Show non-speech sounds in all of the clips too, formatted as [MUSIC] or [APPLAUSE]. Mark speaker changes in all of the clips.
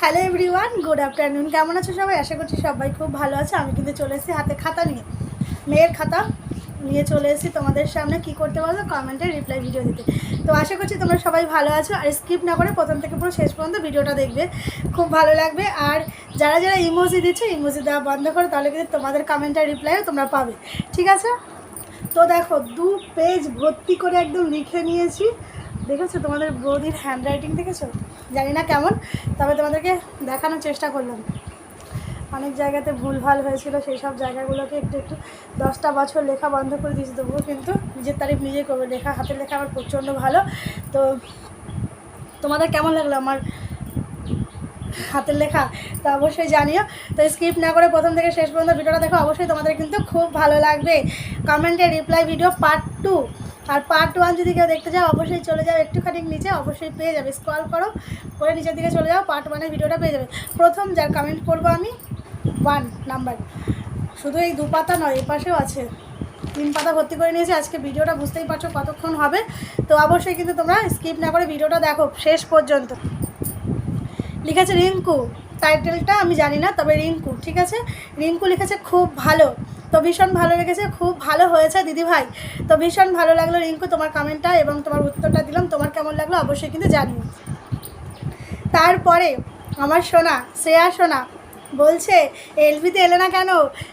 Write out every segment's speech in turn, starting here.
Speaker 1: Hello everyone good afternoon কেমন আছো সবাই? আশা করছি সবাই খুব ভালো আছে। আমি কিন্তু চলে এসেছি হাতে খাতা নিয়ে, মেয়ের খাতা নিয়ে চলে এসেছি তোমাদের সামনে। কি করতে বলো? কমেন্টে রিপ্লাই ভিডিও দিতে। তো আশা করছি তোমরা সবাই ভালো আছো। আর স্কিপ না করে প্রথম থেকে পুরো শেষ পর্যন্ত ভিডিওটা দেখবে। খুব ভালো লাগবে। আর যারা যারা ইমোজি দিচ্ছে ইমোজি দেওয়া বন্ধ করো, তাহলে কিন্তু তোমাদের কমেন্টের রিপ্লাইও তোমরা পাবে। ঠিক আছে? তো দেখো, দু পেজ ভর্তি করে একদম লিখে নিয়েছি। দেখেছ তোমাদের বৌদির হ্যান্ড রাইটিং দেখেছ? জানি না কেমন, তবে তোমাদেরকে দেখানোর চেষ্টা করলাম। অনেক জায়গাতে ভুলভাল হয়েছিল, সেই সব জায়গাগুলোকে একটু একটু দশটা বছর লেখা বন্ধ করে দিয়েছি, তবুও কিন্তু নিজের তারিফ নিজে করবে। লেখা হাতের লেখা আমার প্রচণ্ড ভালো। তো তোমাদের কেমন লাগল আমার হাতের লেখা? তো অবশ্যই জানিও। তো স্কিপ না করে প্রথম থেকে শেষ পর্যন্ত ভিডিওটা দেখো, অবশ্যই তোমাদের কিন্তু খুব ভালো লাগবে। কমেন্টে রিপ্লাই ভিডিও পার্ট টু আর পার্ট ওয়ান যদি কেউ দেখতে চাও, অবশ্যই চলে যাও একটুখানি নিচে, অবশ্যই পেয়ে যাবে। স্ক্রল করো, করে নিচের দিকে চলে যাও পার্ট ওয়ানের ভিডিওটা পেয়ে যাবে। প্রথম যার কমেন্ট করব আমি ওয়ান নাম্বার শুধু এই দু পাতা নয়, এ পাশেও আছে। তিন পাতা ভর্তি করে নিয়েছি, আজকে ভিডিওটা বুঝতেই পারছ কতক্ষণ হবে। তো অবশ্যই কিন্তু তোমরা স্কিপ না করে ভিডিওটা দেখো, শেষ পর্যন্ত। লিখেছে রিঙ্কু। টাইটেলটা আমি জানি না, তবে রিঙ্কু, ঠিক আছে? রিঙ্কু লিখেছে, খুব ভালো। তো ভীষণ ভালো লেগেছে, খুব ভালো হয়েছে দিদি ভাই। তো ভীষণ ভালো লাগল রিঙ্কু তোমার কমেন্টটা এবং তোমার উত্তরটা দিলাম, তোমার কেমন লাগল অবশ্যই কিন্তু জানিও। তারপরে আমার সোনা, শ্রেয়া সোনা বলছে এলবিতে এলে না কেন?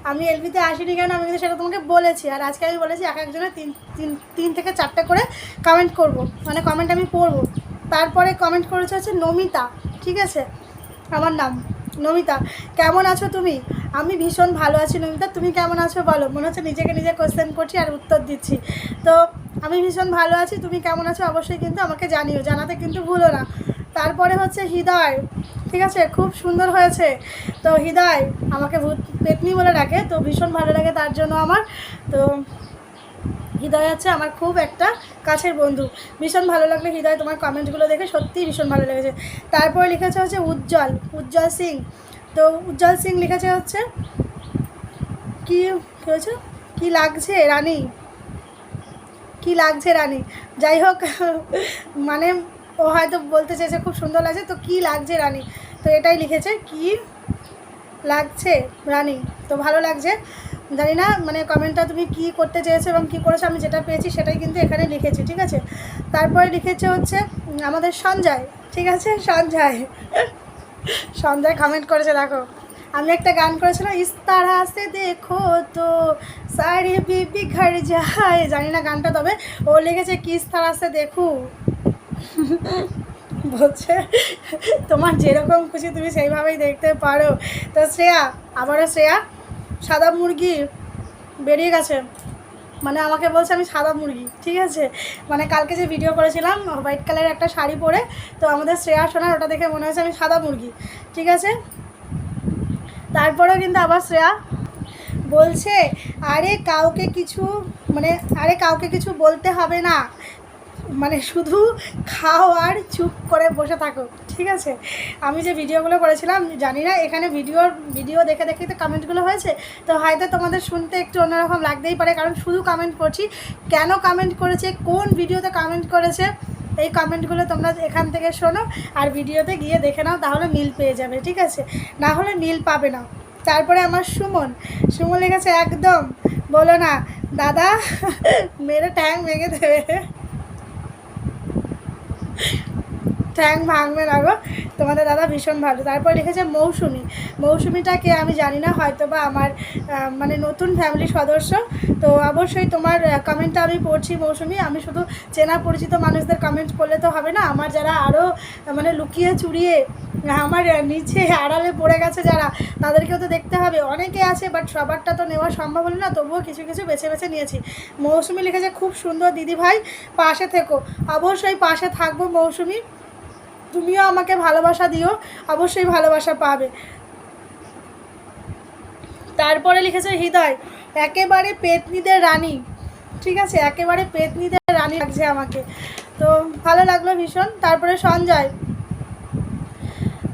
Speaker 1: আমি এলবিতে আসিনি কেন? আমি কিন্তু সেটা তোমাকে বলেছি। আর আজকে আমি বলেছি এক একজনের তিন তিন তিন থেকে চারটে করে কমেন্ট করব। মানে কমেন্ট আমি পড়ব। তারপরে কমেন্ট করেছে হচ্ছে নমিতা, ঠিক আছে? আমার নাম। নমিতা, কেমন আছো তুমি? আমি ভীষণ ভালো আছি নমিতা, তুমি কেমন আছো বলো? মনে হচ্ছে নিজেকে নিজে কোয়েশ্চেন করছি আর উত্তর দিচ্ছি। তো আমি ভীষণ ভালো আছি, তুমি কেমন আছো অবশ্যই কিন্তু আমাকে জানিও, জানাতে কিন্তু ভুলো না। তারপরে হচ্ছে হৃদয়, ঠিক আছে? খুব সুন্দর হয়েছে। তো হৃদয়, আমাকে ভূত, পেতনি বলে ডাকে, তো ভীষণ ভালো লাগে তার জন্য আমার। তো হৃদয় হচ্ছে আমার খুব একটা কাছের বন্ধু। ভীষণ ভালো লাগল হৃদয় তোমার কমেন্টগুলো দেখে, সত্যিই ভীষণ ভালো লেগেছে। তারপরে লিখেছে হচ্ছে উজ্জ্বল উজ্জ্বল সিং। তো উজ্জ্বল সিং লিখেছে হচ্ছে কি কী হয়েছে? কী লাগছে রানী? কি লাগছে রানী? যাই হোক [LAUGHS] মানে ও হয়তো বলতে চেয়েছে খুব সুন্দর লাগছে, তো কি লাগছে রানী? তো এটাই লিখেছে, কি লাগছে রানী? তো ভালো লাগছে। জানি না মানে কমেন্টটা তুমি কি করতে চেয়েছো এবং কি করেছ, আমি যেটা পেয়েছি সেটাই কিন্তু এখানে লিখেছি, ঠিক আছে? তারপরে লিখেছে হচ্ছে, আমাদের সঞ্জয়, ঠিক আছে? সঞ্জয়। সঞ্জয় কমেন্ট করেছে, দেখো। আমি একটা গান করেছিলাম, ইস তারা সে দেখো তো, সারি বিবি ঘর যায়। জানি না গানটা তবে। ও লিখেছে কিস তারা সে দেখু? বলছে, তোমার যেরকম খুশি তুমি সেইভাবেই দেখতে পারো। তো শ্রেয়া, আবারও শ্রেয়া। সাদা মুরগি বেরিয়ে গেছে। মানে আমাকে বলছে আমি সাদা মুরগি, ঠিক আছে? মানে কালকে যে ভিডিও করেছিলাম হোয়াইট কালারের একটা শাড়ি পরে, তো আমাদের শ্রেয়া সোনার ওটা দেখে মনে হয়েছে আমি সাদা মুরগি, ঠিক আছে? তারপরেও কিন্তু আবার শ্রেয়া বলছে, আরে কাউকে কিছু মানে আরে কাউকে কিছু বলতে হবে না। মানে শুধু খাও আর চুপ করে বসে থাকো। ঠিক আছে? আমি যে ভিডিওগুলো করেছিলাম, জানি না, এখানে ভিডিওর ভিডিও দেখে দেখে তো কমেন্টগুলো হয়েছে। তো হয়তো তোমাদের শুনতে একটু অন্যরকম লাগতেই পারে, কারণ শুধু কমেন্ট করছি। কেন কমেন্ট করেছে? কোন ভিডিওতে কমেন্ট করেছে? এই কমেন্টগুলো তোমরা এখান থেকে শোনো, আর ভিডিওতে গিয়ে দেখে নাও, তাহলে মিল পেয়ে যাবে, ঠিক আছে? না হলে মিল পাবে না। তারপরে আমার সুমন সুমন লেগেছে একদম, বলো না, দাদা, মেরে ট্যাং ভেঙে দেবে। ট্যাং ভাঙবে না গো। তোমাদের দাদা ভীষণ ভালো। তারপর লিখেছে মৌসুমি। মৌসুমিটাকে আমি জানি না হয়তো বা আমার মানে নতুন ফ্যামিলির সদস্য। তো অবশ্যই তোমার কমেন্টটা আমি পড়ছি মৌসুমি। আমি শুধু চেনা পরিচিত মানুষদের কমেন্ট করলে তো হবে না। আমার যারা আরও মানে লুকিয়ে চুরিয়ে, আমার নিচে আড়ালে পড়ে গেছে যারা, তাদেরকেও তো দেখতে হবে। অনেকে আছে বাট সবারটা তো নেওয়া সম্ভব হলো না, তবুও কিছু কিছু বেছে বেছে নিয়েছি। মৌসুমি লিখেছে, খুব সুন্দর দিদি ভাই পাশে থেকো। অবশ্যই পাশে থাকব মৌসুমি। তুমিও আমাকে ভালোবাসা দিও, অবশ্যই ভালোবাসা পাবে। তারপরে লিখেছে, হৃদয়, একেবারে পেতনিদের রানী। ঠিক আছে, একেবারে পেতনিদের রানী লাগছে আমাকে। তো ভালো লাগল ভীষণ। তারপরে সঞ্জয়।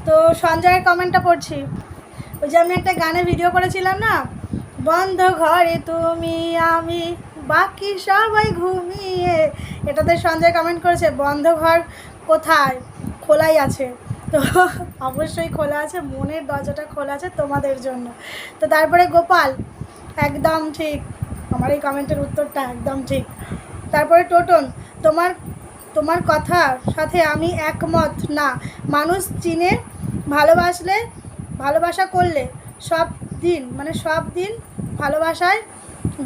Speaker 1: তো সঞ্জয়ের কমেন্টটা পড়ছি। ওই যে আমি একটা গানে ভিডিও করেছিলাম না? বন্ধ ঘরে তুমি, আমি, বাকি সবাই ঘুমিয়ে। এটাতে সঞ্জয় কমেন্ট করেছে, বন্ধ ঘর কোথায়? খোলাই আছে। তো অবশ্যই খোলা আছে, মনের দরজাটা খোলা আছে তোমাদের জন্য। তো তারপরে গোপাল, একদম ঠিক। আমার এই কমেন্টের উত্তরটা একদম ঠিক। তারপরে টোটন, তোমার তোমার কথার সাথে আমি একমত না। মানুষ চিনে, ভালোবাসলে, ভালোবাসা করলে সব দিন মানে সব দিন ভালোবাসায়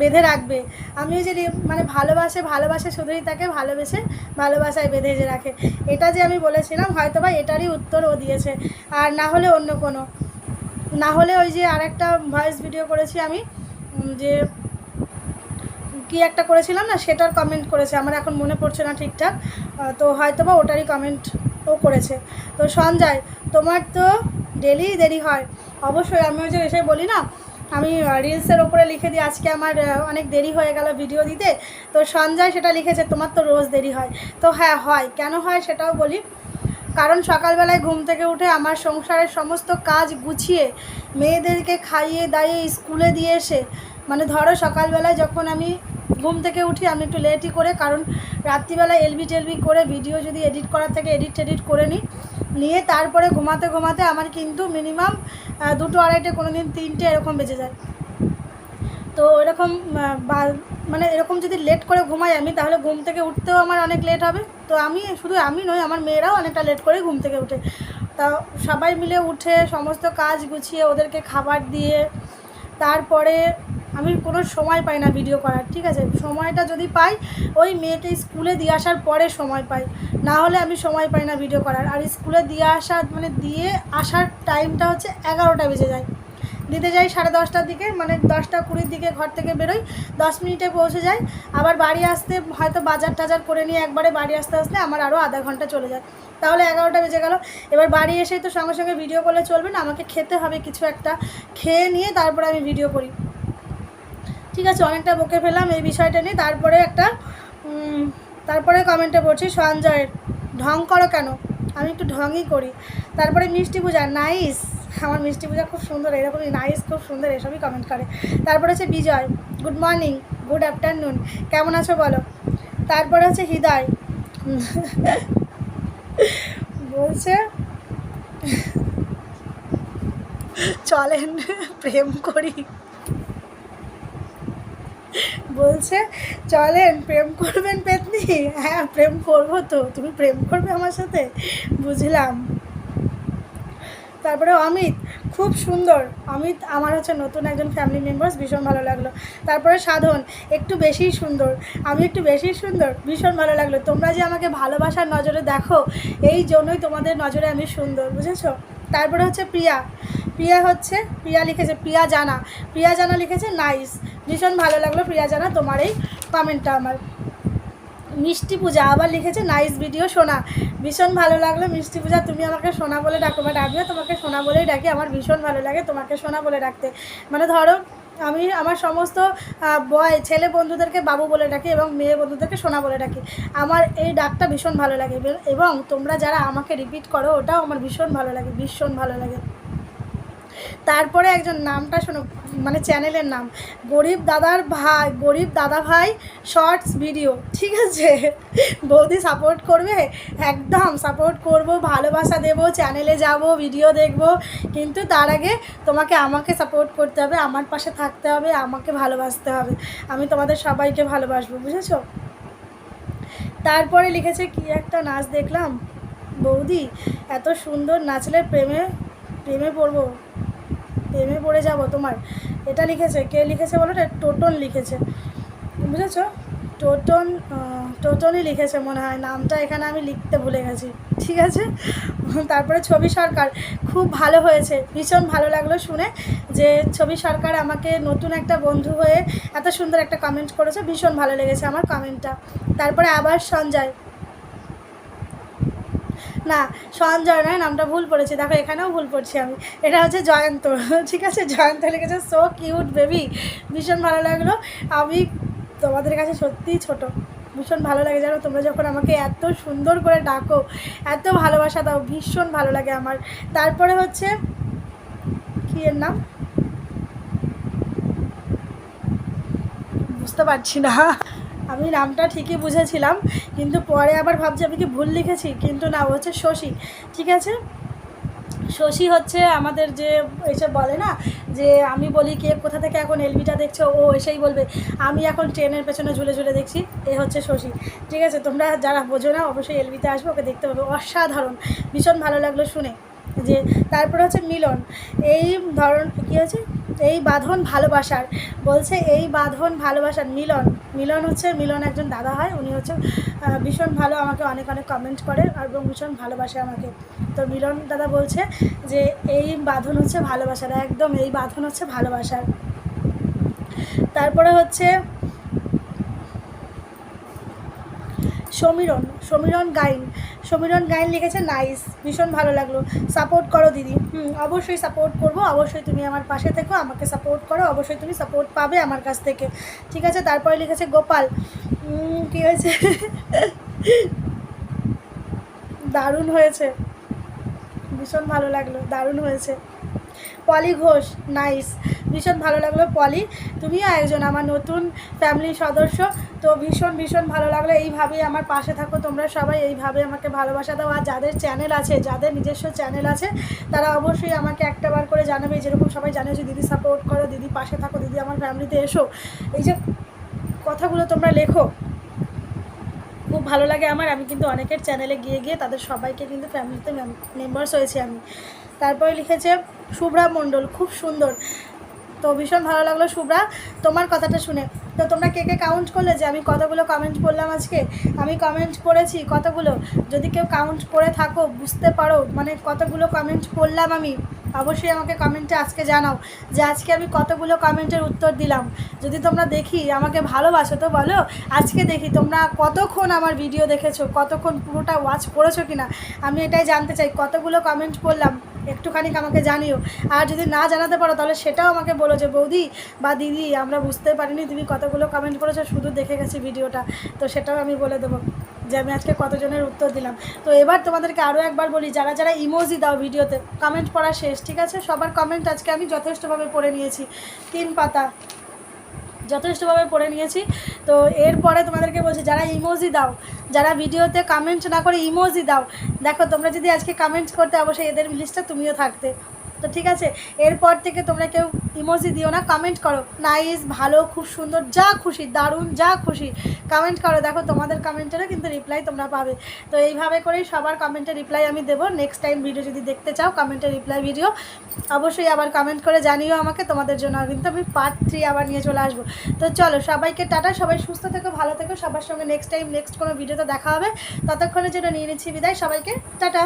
Speaker 1: বেঁধে রাখবে। আমিও যে মানে ভালোবাসে ভালোবাসে শুধুই তাকে ভালোবেসে ভালোবাসায় বেঁধে যে রাখে। এটা যে আমি বলেছিলাম, হয়তো বা এটারই উত্তর ও দিয়েছে। আর না হলে অন্য কোনো। না হলে ওই যে আরেকটা ভয়েস ভিডিও করেছি আমি যে কি একটা করেছিলাম না, সেটার কমেন্ট করেছে। আমার এখন মনে পড়ছে না ঠিকঠাক। তো হয়তো বা ওটারই কমেন্ট ও করেছে। তো সঞ্জয়, তোমার তো ডেলি দেরি হয়। অবশ্যই আমি ওই যে এসে বলি না আমি রিলসের ওপরে লিখে দিই, আজকে আমার অনেক দেরি হয়ে গেল ভিডিও দিতে। তো সঞ্জয় সেটা লিখেছে, তোমার তো রোজ দেরি হয়। তো হ্যাঁ হয়। কেন হয় সেটাও বলি। কারণ সকালবেলায় ঘুম থেকে উঠে আমার সংসারের সমস্ত কাজ গুছিয়ে, মেয়েদেরকে খাইয়ে দাইয়ে স্কুলে দিয়ে এসে মানে ধরো সকালবেলায় যখন আমি ঘুম থেকে উঠি, আমি একটু লেটই করে, কারণ রাত্রিবেলা এলবি টেলবি করে ভিডিও যদি এডিট করার থেকে এডিট টেডিট করে নিই, নিয়ে তারপরে ঘুমাতে ঘুমাতে আমার কিন্তু মিনিমাম দুটো আড়াইটে কোনো দিন তিনটে, এরকম বেজে যায়। তো এরকম মানে এরকম যদি লেট করে ঘুমাই আমি, তাহলে ঘুম থেকে উঠতেও আমার অনেক লেট হবে। তো আমি, শুধু আমি নই, আমার মেয়েরাও অনেকটা লেট করে ঘুম থেকে উঠে। তা সবাই মিলে উঠে সমস্ত কাজ গুছিয়ে ওদেরকে খাবার দিয়ে, তারপরে আমি কোনো সময় পাই না ভিডিও করার, ঠিক আছে? সময়টা যদি পাই, ওই মেয়েকে স্কুলে দিয়ে আসার পরে সময় পাই। না হলে আমি সময় পাই না ভিডিও করার। আর স্কুলে দিয়ে আসা মানে দিয়ে আসার টাইমটা হচ্ছে এগারোটা বেজে যায়। দিতে যাই সাড়ে দশটার দিকে মানে দশটা কুড়ির দিকে ঘর থেকে বেরোই, দশ মিনিটে পৌঁছে যাই। আবার বাড়ি আসতে হয়তো বাজার টাজার করে নিয়ে একবারে বাড়ি আসতে আসতে আমার আরও আধা ঘণ্টা চলে যায়। তাহলে এগারোটা বেজে গেল। এবার বাড়ি এসেই তো সঙ্গে সঙ্গে ভিডিও করলে চলবে না, আমাকে খেতে হবে কিছু একটা। খেয়ে নিয়ে তারপরে আমি ভিডিও করি। ঠিক আছে, অনেকটা বকে ফেলাম এই বিষয়টা নিয়ে। তারপরে একটা তারপরে কমেন্টে পড়ছি সঞ্জয়ের, ঢং করো কেন? আমি একটু ঢংই করি। তারপরে মিষ্টি পূজা, নাইস। আমার মিষ্টি পূজা খুব সুন্দর, এরকমই নাইস, খুব সুন্দর, এসবই কমেন্ট করে। তারপরে হচ্ছে Bijoy good morning good afternoon কেমন আছো বলো? তারপরে হচ্ছে হৃদয়। বলছে, চলেন, প্রেম করি। বলছে, চলেন, প্রেম করবেন পেতনি? হ্যাঁ প্রেম করব তো, তুমি প্রেম করবে আমার সাথে? বুঝলাম। তারপরে অমিত, খুব সুন্দর। অমিত আমার হচ্ছে নতুন একজন ফ্যামিলি মেম্বার্স ভীষণ ভালো লাগল। তারপরে সাধন, একটু বেশিই সুন্দর। আমি একটু বেশি সুন্দর? ভীষণ ভালো লাগল। তোমরা যে আমাকে ভালোবাসার নজরে দেখো, এই জন্যই তোমাদের নজরে আমি সুন্দর। বুঝেছ? তারপরে হচ্ছে প্রিয়া প্রিয়া হচ্ছে, প্রিয়া লিখেছে প্রিয়া জানা প্রিয়া জানা লিখেছে নাইস। ভীষণ ভালো লাগল প্রিয়া জানা তোমার এই কমেন্টটা আমার। মিষ্টি পূজা আবার লিখেছে নাইস ভিডিও সোনা। ভীষণ ভালো লাগল মিষ্টি পূজা, তুমি আমাকে সোনা বলে ডাকো বাট আমিও তোমাকে সোনা বলেই ডাকি, আমার ভীষণ ভালো লাগে তোমাকে সোনা বলে ডাকতে। মানে ধরো, আমি আমার সমস্ত বয় ছেলে বন্ধুদেরকে বাবু বলে ডাকি এবং মেয়ে বন্ধুদেরকে সোনা বলে ডাকি। আমার এই ডাকটা ভীষণ ভালো লাগে এবং- এবং তোমরা যারা আমাকে রিপিট করো, ওটাও আমার ভীষণ ভালো লাগে, ভীষণ ভালো লাগে। তারপরে একজন নামটা শোনো মানে চ্যানেলের নাম। গরিব দাদার ভাই, গরিব দাদা ভাই শর্টস ভিডিও, ঠিক আছে? বৌদি সাপোর্ট করবে? একদম সাপোর্ট করব, ভালোবাসা দেব চ্যানেলে যাব ভিডিও দেখব। কিন্তু তার আগে তোমাকে আমাকে সাপোর্ট করতে হবে, আমার পাশে থাকতে হবে, আমাকে ভালোবাসতে হবে। আমি তোমাদের সবাইকে ভালোবাসবো, বুঝেছ? তারপরে লিখেছে কি একটা নাচ দেখলাম? বৌদি, এত সুন্দর নাচলে প্রেমে প্রেমে পড়ব। প্রেমে পড়ে যাব তোমার? এটা লিখেছে। কে লিখেছে বলো এটা টোটন লিখেছে। বুঝেছ? টোটন টোটনই লিখেছে মনে হয়। নামটা এখানে আমি লিখতে ভুলে গেছি। ঠিক আছে? তারপরে ছবি সরকার। খুব ভালো হয়েছে। ভীষণ ভালো লাগল শুনে যে ছবি সরকার আমাকে নতুন একটা বন্ধু হয়ে এত সুন্দর একটা কমেন্ট করেছে। ভীষণ ভালো লেগেছে আমার কমেন্টটা তারপরে আবার সঞ্জয়। না সঞ্জয় নয় নামটা ভুল পড়েছি। দেখো, এখানেও ভুল পড়ছি আমি। এটা হচ্ছে জয়ন্ত। [LAUGHS] ঠিক আছে? জয়ন্ত লিখেছে সো কিউট বেবি ভীষণ ভালো লাগল। আমি তোমাদের কাছে সত্যিই ছোট। ভীষণ ভালো লাগে, জানো? তোমরা যখন আমাকে এত সুন্দর করে ডাকো, এত ভালোবাসা দাও, ভীষণ ভালো লাগে আমার। তারপরে হচ্ছে, কি এর নাম? বুঝতে পারছি না। আমি নামটা ঠিকই বুঝেছিলাম, কিন্তু পরে আবার ভাবছি আমি কি ভুল লিখেছি, কিন্তু না হচ্ছে শশী, ঠিক আছে? শশী হচ্ছে আমাদের যে এসে বলে না, যে আমি বলি কে কোথা থেকে এখন এলবিটা দেখছ, ও এসেই বলবে, আমি এখন ট্রেনের পেছনে ঝুলে ঝুলে দেখছি, এ হচ্ছে শশী, ঠিক আছে? তোমরা যারা বোঝো না, অবশ্যই এলবিতে আসবে, ওকে দেখতে পাবে, অসাধারণ, ভীষণ ভালো লাগল শুনে, যে তারপরে হচ্ছে মিলন, এই ধরন, কী হচ্ছে এই বাঁধন ভালোবাসার, বলছে এই বাঁধন ভালোবাসার মিলন। মিলন হচ্ছে, মিলন একজন দাদা হয়, উনি হচ্ছে ভীষণ ভালো আমাকে অনেক অনেক কমেন্ট করে আর এবং ভীষণ ভালোবাসে আমাকে। তো মিলন দাদা বলছে যে এই বাঁধন হচ্ছে ভালোবাসার, একদম এই বাঁধন হচ্ছে ভালোবাসার। তারপরে হচ্ছে সমীরণ সমীরণ গাইন। সমীরণ গাইন লিখেছে নাইস, ভীষণ ভালো লাগল। সাপোর্ট করো দিদি। হুম, অবশ্যই সাপোর্ট করব, অবশ্যই তুমি আমার পাশে থেকো, আমাকে সাপোর্ট করো, অবশ্যই তুমি সাপোর্ট পাবে আমার কাছ থেকে। ঠিক আছে, তারপরে লিখেছে গোপাল। কী হয়েছে? দারুণ হয়েছে। ভীষণ ভালো লাগল, দারুণ হয়েছে। পলি ঘোষ নাইস ভীষণ ভালো লাগল পলি। তুমিও একজন আমার নতুন ফ্যামিলির সদস্য, তো ভীষণ ভীষণ ভালো লাগল। এইভাবেই আমার পাশে থাকো তোমরা সবাই। এইভাবে আমাকে ভালোবাসা দাও। আর যাদের চ্যানেল আছে, যাদের নিজস্ব চ্যানেল আছে, তারা অবশ্যই আমাকে একটা বার করে জানাবে। যেরকম সবাই জানে যে দিদি সাপোর্ট করো, দিদি পাশে থাকো, দিদি আমার ফ্যামিলিতে এসো। এই যে কথাগুলো তোমরা লেখো, খুব ভালো লাগে আমার। আমি কিন্তু অনেকের চ্যানেলে গিয়ে গিয়ে তাদের সবাইকে কিন্তু ফ্যামিলিতে মেম্বার্স হয়েছি আমি। তারপরে লিখেছে শুভ্রা মণ্ডল, খুব সুন্দর। তো ভীষণ ভালো লাগল শুভ্রা, তোমার কথাটা শুনে। তো তোমরা কে কে কাউন্ট করলে যে আমি কতগুলো কমেন্ট করলাম আজকে? আমি কমেন্ট করেছি কতগুলো? যদি কেউ কাউন্ট করে থাকো, বুঝতে পারো মানে কতগুলো কমেন্ট করলাম আমি, অবশ্যই আমাকে কমেন্টে আজকে জানাও যে আজকে আমি কতগুলো কমেন্টের উত্তর দিলাম। যদি তোমরা দেখি, আমাকে ভালোবাসো তো বলো, আজকে দেখি তোমরা কতক্ষণ আমার ভিডিও দেখেছ, কতক্ষণ পুরোটা ওয়াচ করেছ কিনা? আমি এটাই জানতে চাই, কতগুলো কমেন্ট করলাম একটুখানি আমাকে জানিও। আর যদি না জানাতে পারো, তাহলে সেটাও আমাকে বলো যে, বৌদি বা দিদি, আমরা বুঝতে পারিনি তুমি কতগুলো কমেন্ট করেছ, শুধু দেখে গেছি ভিডিওটা। তো সেটাও আমি বলে দেবো যে, আমি আজকে কতজনের উত্তর দিলাম। তো এবার তোমাদেরকে আরও একবার বলি, যারা যারা ইমোজি দাও ভিডিওতে কমেন্ট পড়া শেষ, ঠিক আছে? সবার কমেন্ট আজকে আমি যথেষ্টভাবে পড়ে নিয়েছি। তিন পাতা। যথেষ্টভাবে পড়ে নিয়েছি। তো এরপরে তোমাদেরকে বলছি, যারা ইমোজি দাও, যারা ভিডিওতে কমেন্ট না করে ইমোজি দাও, দেখো তোমরা যদি আজকে কমেন্ট করতে, অবশ্যই এদের লিস্টটা তুমিও থাকতে। তো ঠিক আছে, এরপর থেকে তোমরা কেউ ইমোজি দিও না কমেন্ট করো। নাইস ভালো, খুব সুন্দর, যা খুশি, দারুণ, যা খুশি কমেন্ট করো। দেখো তোমাদের কমেন্টেরও কিন্তু রিপ্লাই তোমরা পাবে। তো এইভাবে করেই সবার কমেন্টের রিপ্লাই আমি দেবো। নেক্সট টাইম ভিডিও যদি দেখতে চাও কমেন্টের রিপ্লাই ভিডিও অবশ্যই আবার কমেন্ট করে জানিও আমাকে। তোমাদের জন্য কিন্তু আমি পার্ট থ্রি আবার নিয়ে চলে আসব। তো চলো, সবাইকে টাটা, সবাই সুস্থ থেকো, ভালো থেকো, সবার সঙ্গে নেক্সট টাইম নেক্সট কোনো ভিডিওতে দেখা হবে। ততক্ষণের জন্য নিয়ে নিচ্ছি বিদায়, সবাইকে টাটা।